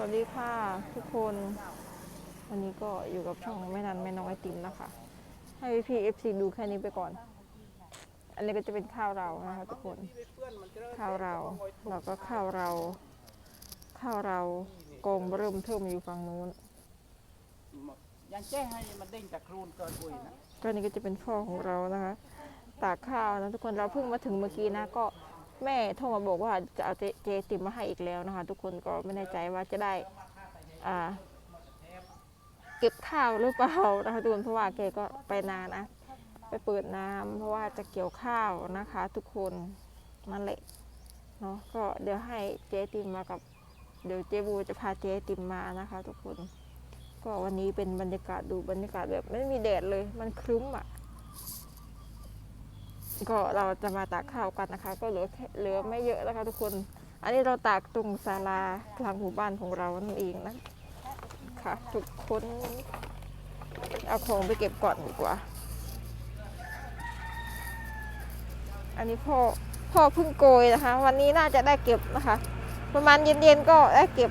วัสดีค่ะทุกคนวันนี้ก็อยู่กับช่องแม่นันแม่น้องไอติมนะคะ ให้พี่เอฟซีดูแค่นี้ไปก่อน อันนี้ก็จะเป็นข้าวเรานะคะทุกคนข้าวเราแล้วก็ข้าวเรา ข้าวเรากองเริ่มเทิมอยู่ฝั่งนู้นยังแจ้ให้มันเด้งจากครูนเกินปุยนะก็นี่ก็จะเป็นพ่อของเรานะคะ ตากข้าวนะทุกคนเราเพิ่งมาถึงเมื่อกี้นะก็ แม่โทรมาบอกว่าจะเอาเจเติมมาให้อีกแล้วนะคะ ทุกคนก็ไม่แน่ใจว่าจะได้อ่าเก็บข้าวหรือเปล่านะคะทุกคนเพราะว่าแกก็ไปนานนะไปเปิดน้ำเพราะว่าจะเกี่ยวข้าวนะคะ ทุกคนนั่นแหละเนาะก็เดี๋ยวให้เจ๊ติมมากับ เดี๋ยวเจ๊บูจะพาเจ๊ติมมานะคะ ทุกคน ก็วันนี้เป็นบรรยากาศดูบรรยากาศแบบไม่มีแดดเลย มันครึ้มอะ ก็เราจะมาตากข้าวกันนะคะ ก็เหลือเหลือไม่เยอะนะคะทุกคน อันนี้เราตากตรงศาลากลางหมู่บ้านของเรานั่นเองนะค่ะทุกคนเอาของไปเก็บก่อนดีกว่า อันนี้พ่อพ่อเพิ่งโกยนะคะ วันนี้น่าจะได้เก็บนะคะ ประมาณเย็นๆก็ได้เก็บ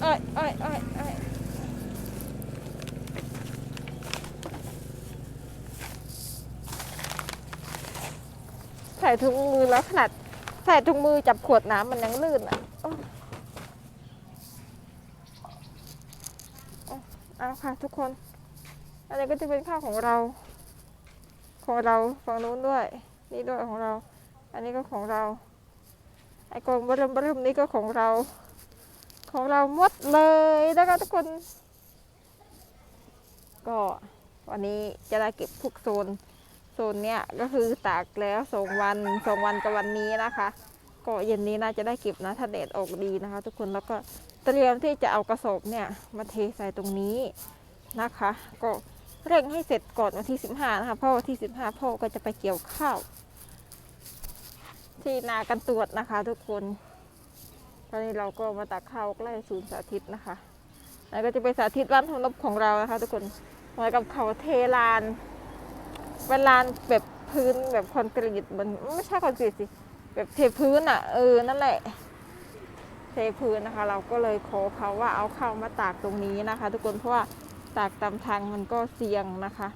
เอ้ยเอ้ยเอ้ย ใส่ถุงมือแล้วขนาดใส่ถุงมือจับขวดน้ำมันยังลื่นอะอ้โอ้เอาค่ะทุกคน อันนี้ก็จะเป็นข้าวของเรา ของเราฝั่งนู้นด้วย นี่ด้วยของเรา อันนี้ก็ของเรา ไอ้กองบรมบรมนี่ก็ของเรา ของเราหมดเลยนะคะทุกคน ก็วันนี้จะได้เก็บทุกโซน โซนเนี้ยก็คือตากแล้วสองวันสองวันกับวันนี้นะคะก็เย็นนี้น่าจะได้เก็บนะถ้าแดดออกดีนะคะ ทุกคนแล้วก็เตรียมที่จะเอากระสอบเนี่ยมาเทใส่ตรงนี้นะคะ ก็เร่งให้เสร็จก่อนวันที่สิบห้านะคะเพราะวันที่สิบห้าพ่อก็จะไปเกี่ยวข้าว ที่นากันตรวจนะคะ ทุกคนตอนนี้เราก็มาตักข้าวใกล้ศูนย์สาธิตนะคะแล้วก็จะไปสาธิตร้านทำนบของเรานะคะ ทุกคนมือนกับเขาเทลาน เป็นลานแบบพื้นแบบคอนกรีตมันไม่ใช่คอนกรีตสิ แบบเทพื้นอะ เออ นั่นแหละ เทพื้นนะคะ เราก็เลยขอเขาว่าเอาเข้ามาตากตรงนี้นะคะ ทุกคนเพราะว่าตากตามทางมันก็เสี่ยงนะคะ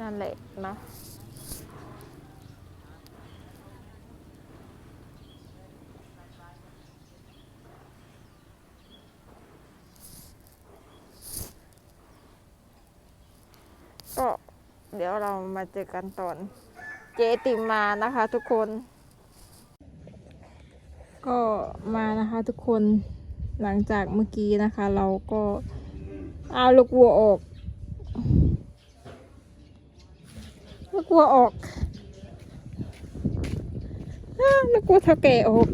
นั่นแหละเนาะ ก็ เดี๋ยวเรามาเจอกันตอนเจติมมานะคะทุกคน ก็มานะคะทุกคนหลังจากเมื่อกี้นะคะ เราก็เอาลูกวัวออก ลูกวัวออกลูกวัวเท่าแก่ออก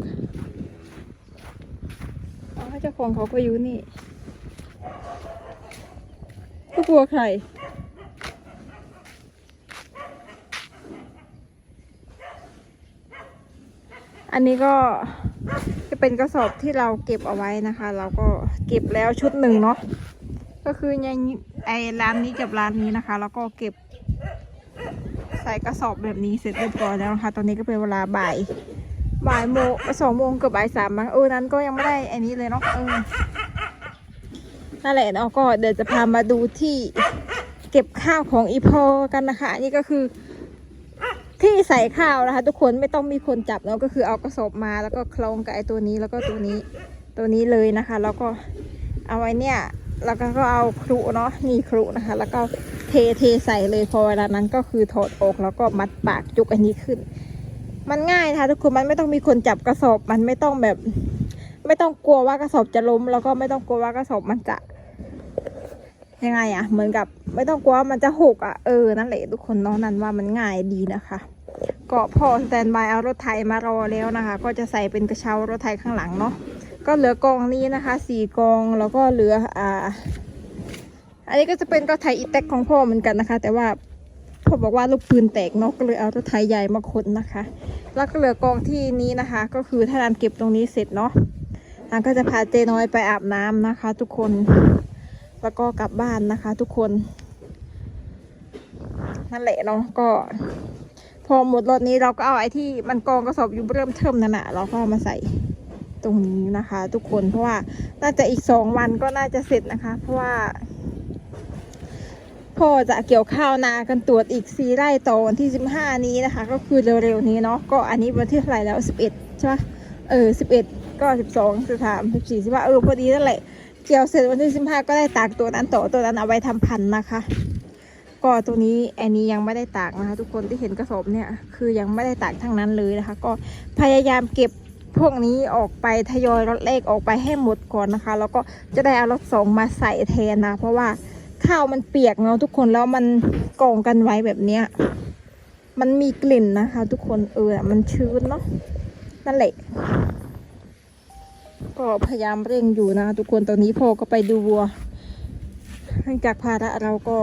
เอาให้เจ้าของเขาก็อยู่นี่ลูกวัวใคร อันนี้ก็จะเป็นกระสอบที่เราเก็บเอาไว้นะคะ เราก็เก็บแล้วชุดหนึ่งเนาะก็คือในไอร้านนี้กับร้านนี้นะคะ แล้วก็เก็บใส่กระสอบแบบนี้เสร็จเรียบร้อยแล้วนะคะ ตอนนี้ก็เป็นเวลาบ่ายบ่ายโมงสองโมงเกับบ่ายสามมั้งเออนั้นก็ยังไม่ได้อันนี้เลยเนาะเออนั่นแหละเนาะก็เดี๋ยวจะพามาดูที่เก็บข้าวของอีพอกันนะคะอันนี้ก็คือ ที่ใส่ข้าวนะคะ ทุกคนไม่ต้องมีคนจับเนาะก็คือเอากระสอบมาแล้วก็คล้องกับไอ้ตัวนี้แล้วก็ตัวนี้ตัวนี้เลยนะคะ แล้วก็เอาไว้เนี่ยแล้วก็ก็เอาครุเนาะนี่ครุนะคะ แล้วก็เทเทใส่เลยพอเวลานั้นก็คือถอดออกแล้วก็มัดปากจุกอันนี้ขึ้น มันง่ายนะคะทุกคนมันไม่ต้องมีคนจับกระสอบมันไม่ต้องแบบ ไม่ต้องกลัวว่ากระสอบจะล้ม แล้วก็ไม่ต้องกลัวว่ากระสอบมันจะยังไงอะเหมือนกับไม่ต้องกลัวว่ามันจะหกอะเออนั่นแหละทุกคนเนาะนั่นว่ามันง่ายดีนะคะ ก็พอสแตนบายเอารถไถมารอแล้วนะคะ ก็จะใส่เป็นกระเช้ารถไถข้างหลังเนาะก็เหลือกองนี้นะคะสี่กองแล้วก็เหลืออ่า อันนี้ก็จะเป็นรถไถอีแต็กของพ่อเหมือนกันนะคะ แต่ว่าพ่อบอกว่าลูกปืนแตกเนาะก็เลยเอารถไถใหญ่มาขนนะคะ แล้วก็เหลือกองที่นี้นะคะ ก็คือถ้านานเก็บตรงนี้เสร็จเนาะนางก็จะพาเจน้อยไปอาบน้ำนะคะ ทุกคนแล้วก็กลับบ้านนะคะ ทุกคน นั่นแหละเนาะก็ พอหมดรถนี้เราก็เอาไอ้ที่มันกองกระสอบอยู่เริ่มเทิมนั่นแหะเราก็ามาใส่ตรงนี้นะคะ ทุกคนเพราะว่าน่าจะอีกสองวันก็น่าจะเสร็จนะคะ เพราะว่าพ่อจะเกี่ยวข้าวนากันตรวจอีกสีไร่ต่อวันที่สิบห้านี้นะคะ ก็คือเร็วๆนี้เนาะก็อันนี้วันที่เท่าไหร่แล้วสิบเอ็ดใช่ปะเออสิบเอ็ดก็สิบสองสิบสามสิบสี่สิบห้าเออพอดีนั่นแหละเกี่ยวเสร็จวันที่สิบห้าก็ได้ตากตัวนั้นต่อตัวนั้นเอาไว้ทำพันธุ์นะคะ ก็ตัวนี้อันนี้ยังไม่ได้ตากนะคะ ทุกคนที่เห็นกระสอบเนี่ยคือยังไม่ได้ตากทั้งนั้นเลยนะคะ ก็พยายามเก็บพวกนี้ออกไปทยอยรถเลขออกไปให้หมดก่อนนะคะ แล้วก็จะได้เอารถสองมาใส่แทนนะเพราะว่าข้าวมันเปียกเนาะทุกคนแล้วมันกองกันไว้แบบเนี้ยมันมีกลิ่นนะคะ ทุกคนเออมันชื้นเนาะนั่นแหละก็พยายามเร่งอยู่นะ ทุกคนตอนนี้พ่อก็ไปดูวัว เนื่องจากภาระเราก็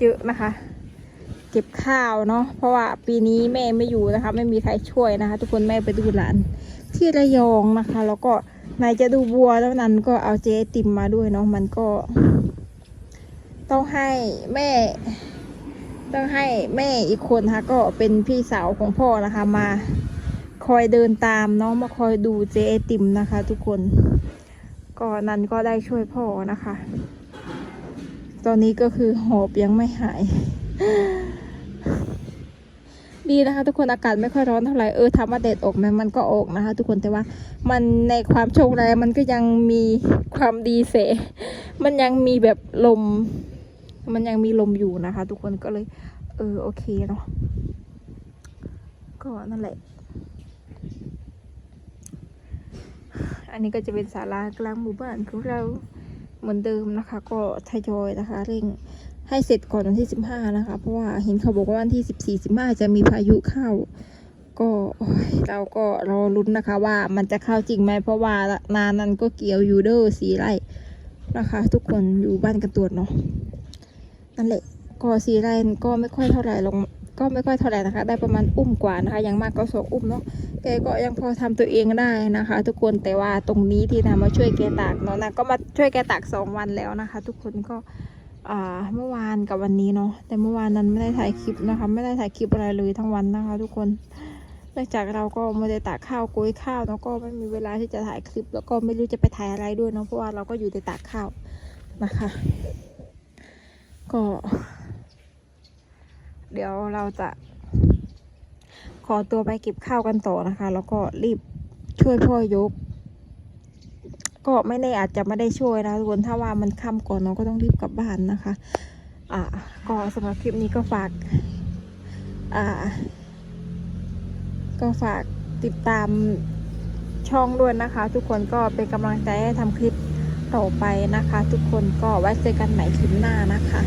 เยอะนะคะ เก็บข้าวเนาะเพราะว่าปีนี้แม่ไม่อยู่นะคะ ไม่มีใครช่วยนะคะ ทุกคนแม่ไปดูหลานที่ระยองนะคะ แล้วก็ไหนจะดูวัวแล้วนั้นก็เอาเจ๊ติมมาด้วยเนาะมันก็ ต้องให้แม่ ต้องให้แม่อีกคนนะคะก็เป็นพี่สาวของพ่อนะคะ มาคอยเดินตามเนาะมาคอยดูเจ๊ติมนะคะ ทุกคน ก็นั้นก็ได้ช่วยพ่อนะคะ ตอนนี้ก็คือหอบยังไม่หาย ดีนะคะ ทุกคนอากาศไม่ค่อยร้อนเท่าไหร่เออทำว่าแดดออกไหมมันก็ออกนะคะ ทุกคนแต่ว่ามันในความโชคร้ายมันก็ยังมีความดีเสมันยังมีแบบลม มันยังมีลมอยู่นะคะ ทุกคนก็เลย เออโอเคเนาะก็นั่นแหละอันนี้ก็จะเป็นศาลากลางหมู่บ้านของเรา เหมือนเดิมนะคะ ก็ทยอยนะคะเร่งให้เสร็จก่อนวันที่สิบห้านะคะ เพราะว่าเห็นเขาบอกว่าวันที่สิบสี่สิบห้าจะมีพายุเข้า ก็เราก็รอลุ้นนะคะว่ามันจะเข้าจริงไหมเพราะว่านานนั้นก็เกี่ยวยูเดอร์สีไร่นะคะ ทุกคนอยู่บ้านกันตรวจเนาะนั่นแหละก็สีไร่ก็ไม่ค่อยเท่าไหร่ลง ก็ไม่ค่อยเท่าไหร่นะคะ ได้ประมาณอุ้มกว่านะคะย่างมากก็สองอุ้มเนาะแกก็ยังพอทำตัวเองได้นะคะ ทุกคนแต่ว่าตรงนี้ที่นำมาช่วยแกตากเนาะนะก็มาช่วยแกตากสองวันแล้วนะคะ ทุกคนก็เมื่อวานกับวันนี้เนาะแต่เมื่อวานนั้นไม่ได้ถ่ายคลิปนะคะ ไม่ได้ถ่ายคลิปอะไรเลยทั้งวันนะคะ ทุกคนเนื่องจากเราก็ไม่ได้ตากข้าวกุ้ยข้าวเนาะก็ไม่มีเวลาที่จะถ่ายคลิป แล้วก็ไม่รู้จะไปถ่ายอะไรด้วยเนาะเพราะว่าเราก็อยู่ในตากข้าวนะคะ ก็ เดี๋ยวเราจะ ขอตัวไปเก็บข้าวกันต่อนะคะ แล้วก็รีบช่วยพ่อยก ก็ไม่แน่อาจจะไม่ได้ช่วยนะทุกคนถ้าว่ามันค่ำก่อนเนาะก็ต้องรีบกลับบ้านนะคะ อ่าก็สำหรับคลิปนี้ก็ฝาก อ่า ก็ฝากติดตามช่องด้วยนะคะ ทุกคนก็เป็นกำลังใจให้ทำคลิปต่อไปนะคะ ทุกคนก็ไว้เจอกันใหม่คลิปหน้านะคะ